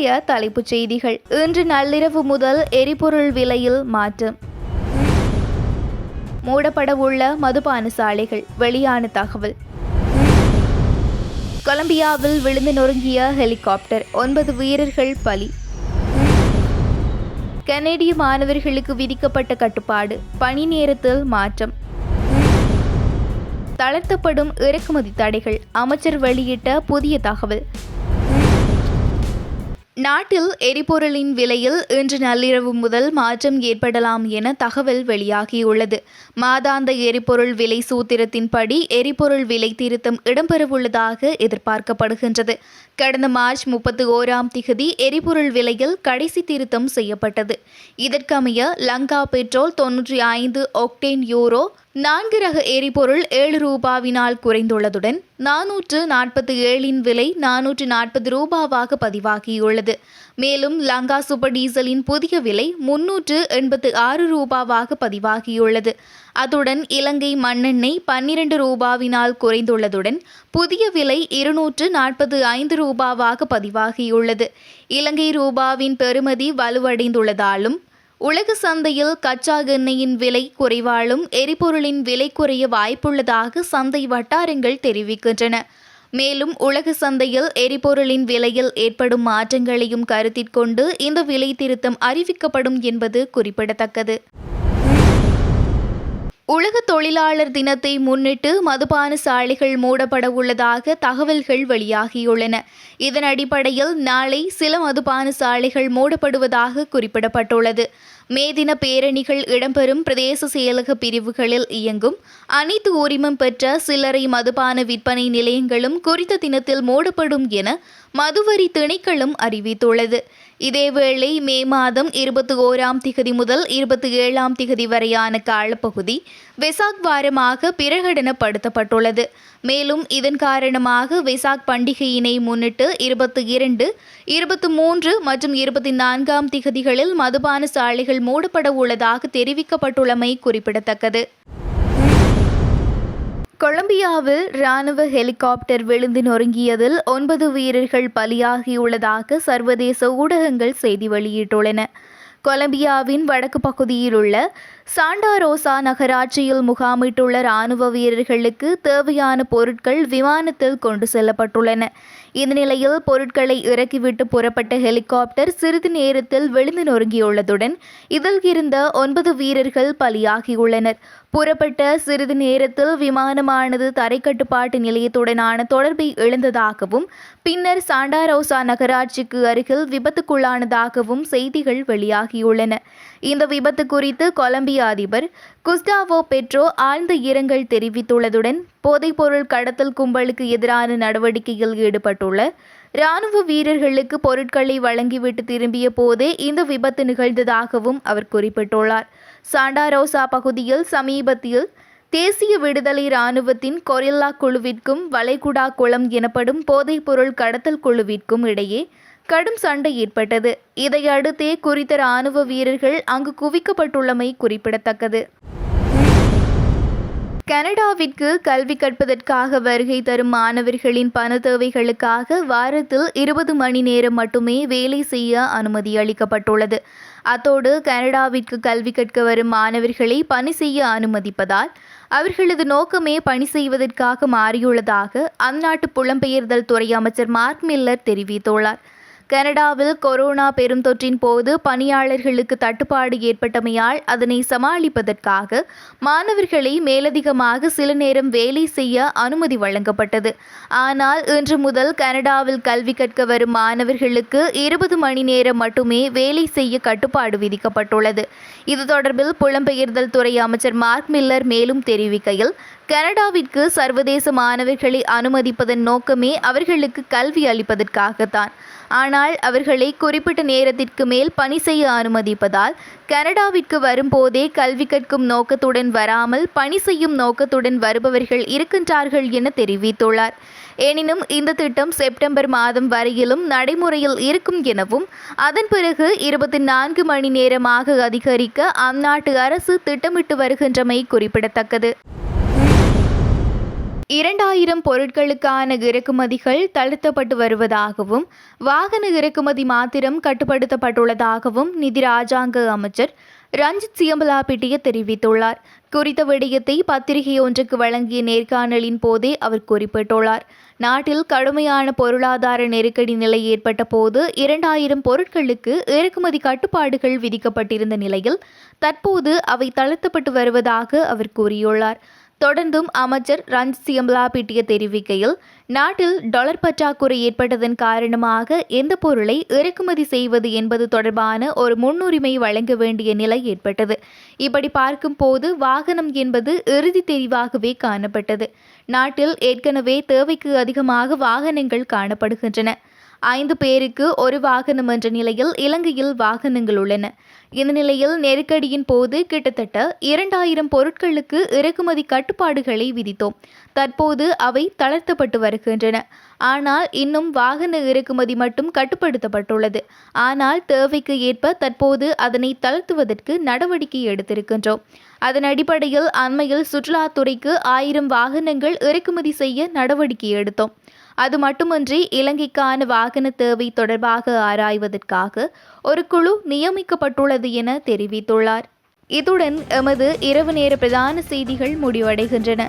இன்றைய தலைப்புச் செய்திகள். இன்று நள்ளிரவு முதல் எரிபொருள் விலையில் மாற்றம். மூடப்படவுள்ள மதுபான சாலைகள். வெளியான தகவல். கொலம்பியாவில் விழுந்து நொறுங்கிய ஹெலிகாப்டர். ஒன்பது வீரர்கள் பலி. கனேடிய மாணவர்களுக்கு விதிக்கப்பட்ட கட்டுப்பாடு. பணி நேரத்தில் மாற்றம். தளர்த்தப்படும் இறக்குமதி தடைகள். அமைச்சர் வெளியிட்ட புதிய தகவல். நாட்டில் எரிபொருளின் விலையில் இன்று நள்ளிரவு முதல் மாற்றம் ஏற்படலாம் என தகவல் வெளியாகியுள்ளது. மாதாந்த எரிபொருள் விலை சூத்திரத்தின்படி எரிபொருள் விலை திருத்தம் இடம்பெறவுள்ளதாக எதிர்பார்க்கப்படுகின்றது. கடந்த மார்ச் முப்பத்தி ஓராம் திகதி எரிபொருள் விலையில் கடைசி திருத்தம் செய்யப்பட்டது. இதற்கமைய லங்கா பெட்ரோல் தொன்னூற்றி ஐந்து ஒக்டேன் யூரோ நான்கு ரக எரிபொருள் ஏழு ரூபாவினால் குறைந்துள்ளதுடன் நானூற்று நாற்பத்தி ஏழின் விலை நானூற்று நாற்பது ரூபாவாக பதிவாகியுள்ளது. மேலும் லங்கா சூப்பர் டீசலின் புதிய விலை முன்னூற்று எண்பத்து ஆறு ரூபாவாக பதிவாகியுள்ளது. அத்துடன் இலங்கை மண்ணெண்ணெய் பன்னிரண்டு ரூபாவினால் குறைந்துள்ளதுடன் புதிய விலை இருநூற்று நாற்பது ஐந்து ரூபாவாக பதிவாகியுள்ளது. இலங்கை ரூபாவின் பெறுமதி வலுவடைந்துள்ளதாலும் உலக சந்தையில் கச்சா எண்ணெயின் விலை குறைவாலும் எரிபொருளின் விலை குறைய வாய்ப்புள்ளதாக சந்தை வட்டாரங்கள் தெரிவிக்கின்றன. மேலும் உலக சந்தையில் எரிபொருளின் விலையில் ஏற்படும் மாற்றங்களையும் கருத்திற்கொண்டு இந்த விலை திருத்தம் அறிவிக்கப்படும் என்பது குறிப்பிடத்தக்கது. உலக தொழிலாளர் தினத்தை முன்னிட்டு மதுபான சாலைகள் மூடப்பட உள்ளதாக தகவல்கள் வெளியாகியுள்ளன. இதன் அடிப்படையில் நாளை சில மதுபான சாலைகள் மூடப்படுவதாக குறிப்பிடப்பட்டுள்ளது. மே தின பேரணிகள் இடம்பெறும் பிரதேச செயலக பிரிவுகளில் இயங்கும். அனைத்து உரிமம் பெற்ற சில்லறை மதுபான விற்பனை நிலையங்களும் குறித்த தினத்தில் மூடப்படும் என மதுவரி திணைக்களம் அறிவித்துள்ளது. இதேவேளை மே மாதம் இருபத்தி ஓராம் திகதி முதல் இருபத்தி ஏழாம் திகதி வரையான காலப்பகுதி வெசாக் வாரமாக பிரகடனப்படுத்தப்பட்டுள்ளது. மேலும் இதன் காரணமாக வெசாக் பண்டிகையினை முன்னிட்டு இருபத்தி இரண்டு இருபத்தி மூன்று மற்றும் இருபத்தி நான்காம் திகதிகளில் மதுபான சாலைகள் மூடப்பட உள்ளதாக தெரிவிக்கப்பட்டுள்ளமை குறிப்பிடத்தக்கது. கொலம்பியாவில் ராணுவ ஹெலிகாப்டர் விழுந்து நொறுங்கியதில் ஒன்பது வீரர்கள் பலியாகியுள்ளதாக சர்வதேச ஊடகங்கள் செய்தி வெளியிட்டுள்ளன. கொலம்பியாவின் வடக்கு பகுதியில் உள்ள சாண்டாரோசா நகராட்சியில் முகாமிட்டுள்ள ராணுவ வீரர்களுக்கு தேவையான பொருட்கள் விமானத்தில் கொண்டு செல்லப்பட்டுள்ளன. இந்த நிலையில் பொருட்களை இறக்கிவிட்டு புறப்பட்ட ஹெலிகாப்டர் சிறிது நேரத்தில் விழுந்து நொறுங்கியுள்ளதுடன் இதில் இருந்த ஒன்பது வீரர்கள் பலியாகியுள்ளனர். புறப்பட்ட சிறிது நேரத்தில் விமானமானது தரைக்கட்டுப்பாட்டு நிலையத்துடனான தொடர்பை இழந்ததாகவும் பின்னர் சாண்டாரோசா நகராட்சிக்கு அருகில் விபத்துக்குள்ளானதாகவும் செய்திகள் வெளியாகியுள்ளன. இந்த விபத்து குறித்து கொலம்பியா அதிபர் குஸ்டாவோ பெட்ரோ ஆழ்ந்த இரங்கல் தெரிவித்துள்ளதுடன் போதைப்பொருள் கடத்தல் கும்பலுக்கு எதிரான நடவடிக்கையில் ஈடுபட்டுள்ள ராணுவ வீரர்களுக்கு பொருட்களை வழங்கிவிட்டு திரும்பிய போதே இந்த விபத்து நிகழ்ந்ததாகவும் அவர் குறிப்பிட்டுள்ளார். சாண்டாரோசா பகுதியில் சமீபத்தில் தேசிய விடுதலை இராணுவத்தின் கொரில்லா குழுவிற்கும் வளைகுடா குளம் எனப்படும் போதைப்பொருள் கடத்தல் குழுவிற்கும் இடையே கடும் சண்டை ஏற்பட்டது. இதையடுத்தே குறித்த ராணுவ வீரர்கள் அங்கு குவிக்கப்பட்டுள்ளமை குறிப்பிடத்தக்கது. கனடாவிற்கு கல்வி கற்பதற்காக வருகை தரும் மாணவர்களின் பண தேவைகளுக்காக வாரத்தில் இருபது மணி நேரம் மட்டுமே வேலை செய்ய அனுமதி அளிக்கப்பட்டுள்ளது. அத்தோடு கனடாவிற்கு கல்வி கற்க வரும் மாணவர்களை பணி செய்ய அனுமதிப்பதால் அவர்களது நோக்கமே பணி செய்வதற்காக மாறியுள்ளதாக அந்நாட்டு புலம்பெயர்தல் துறை அமைச்சர் மார்க் மில்லர் தெரிவித்துள்ளார். கனடாவில் கொரோனா பெருந்தொற்றின் போது பணியாளர்களுக்கு தட்டுப்பாடு ஏற்பட்டமையால் அதனை சமாளிப்பதற்காக மாணவர்களை மேலதிகமாக சில நேரம் வேலை செய்ய அனுமதி வழங்கப்பட்டது. ஆனால் இன்று முதல் கனடாவில் கல்வி கற்க வரும் மாணவர்களுக்கு இருபது மணி நேரம் மட்டுமே வேலை செய்ய கட்டுப்பாடு விதிக்கப்பட்டுள்ளது. இது தொடர்பில் புலம்பெயர்தல் துறை அமைச்சர் மார்க் மில்லர் மேலும் தெரிவிக்கையில் கனடாவிற்கு சர்வதேச மாணவர்களை அனுமதிப்பதன் நோக்கமே அவர்களுக்கு கல்வி அளிப்பதற்காகத்தான். ஆனால் அவர்களை குறிப்பிட்ட நேரத்திற்கு மேல் பணி செய்ய அனுமதிப்பதால் கனடாவிற்கு வரும்போதே கல்வி கற்கும் நோக்கத்துடன் வராமல் பணி செய்யும் நோக்கத்துடன் வருபவர்கள் இருக்கின்றார்கள் என தெரிவித்துள்ளார். எனினும் இந்த திட்டம் செப்டம்பர் மாதம் வரையிலும் நடைமுறையில் இருக்கும் எனவும் அதன் பிறகு இருபத்தி நான்கு மணி நேரமாக அதிகரிக்க அந்நாட்டு அரசு திட்டமிட்டு வருகின்றமை குறிப்பிடத்தக்கது. இரண்டாயிரம் பொருட்களுக்கான இறக்குமதிகள் தளர்த்தப்பட்டு வருவதாகவும் வாகன இறக்குமதி மாத்திரம் கட்டுப்படுத்தப்பட்டுள்ளதாகவும் நிதி ராஜாங்க அமைச்சர் ரஞ்சித் சியம்பலாபிட்டிய தெரிவித்துள்ளார். குறித்த விடயத்தை பத்திரிகை ஒன்றுக்கு வழங்கிய நேர்காணலின் போதே அவர் குறிப்பிட்டுள்ளார். நாட்டில் கடுமையான பொருளாதார நெருக்கடி நிலை ஏற்பட்ட போது இரண்டாயிரம் பொருட்களுக்கு இறக்குமதி கட்டுப்பாடுகள் விதிக்கப்பட்டிருந்த நிலையில் தற்போது அவை தளர்த்தப்பட்டு வருவதாக அவர் கூறியுள்ளார். தொடர்ந்தும் அமைச்சர் ரஞ்சியம்லா பிட்டிய தெரிவிக்கையில் நாட்டில் டாலர் பற்றாக்குறை ஏற்பட்டதன் காரணமாக எந்த பொருளை இறக்குமதி செய்வது என்பது தொடர்பான ஒரு முன்னுரிமை வழங்க வேண்டிய நிலை ஏற்பட்டது. இப்படி பார்க்கும்போது வாகனம் என்பது இறுதி தெரிவாகவே காணப்பட்டது. நாட்டில் ஏற்கனவே தேவைக்கு அதிகமாக வாகனங்கள் காணப்படுகின்றன. ஐந்து பேருக்கு ஒரு வாகனம் என்ற நிலையில் இலங்கையில் வாகனங்கள் உள்ளன. இந்த நிலையில் நெருக்கடியின் போது கிட்டத்தட்ட இரண்டாயிரம் பொருட்களுக்கு இறக்குமதி கட்டுப்பாடுகளை விதித்தோம். தற்போது அவை தளர்த்தப்பட்டு வருகின்றன. ஆனால் இன்னும் வாகன இறக்குமதி மட்டும் கட்டுப்படுத்தப்பட்டுள்ளது. ஆனால் தேவைக்கு ஏற்ப தற்போது அதனை தளர்த்துவதற்கு நடவடிக்கை எடுத்திருக்கின்றோம். அதன் அடிப்படையில் அண்மையில் சுற்றுலாத்துறைக்கு ஆயிரம் வாகனங்கள் இறக்குமதி செய்ய நடவடிக்கை எடுத்தோம். அது மட்டுமின்றி இலங்கைக்கான வாகன தேவை தொடர்பாக ஆராய்வதற்காக ஒரு குழு நியமிக்கப்பட்டுள்ளது என தெரிவித்துள்ளார். இத்துடன் எமது இரவு நேர பிரதான செய்திகள் முடிவடைகின்றன.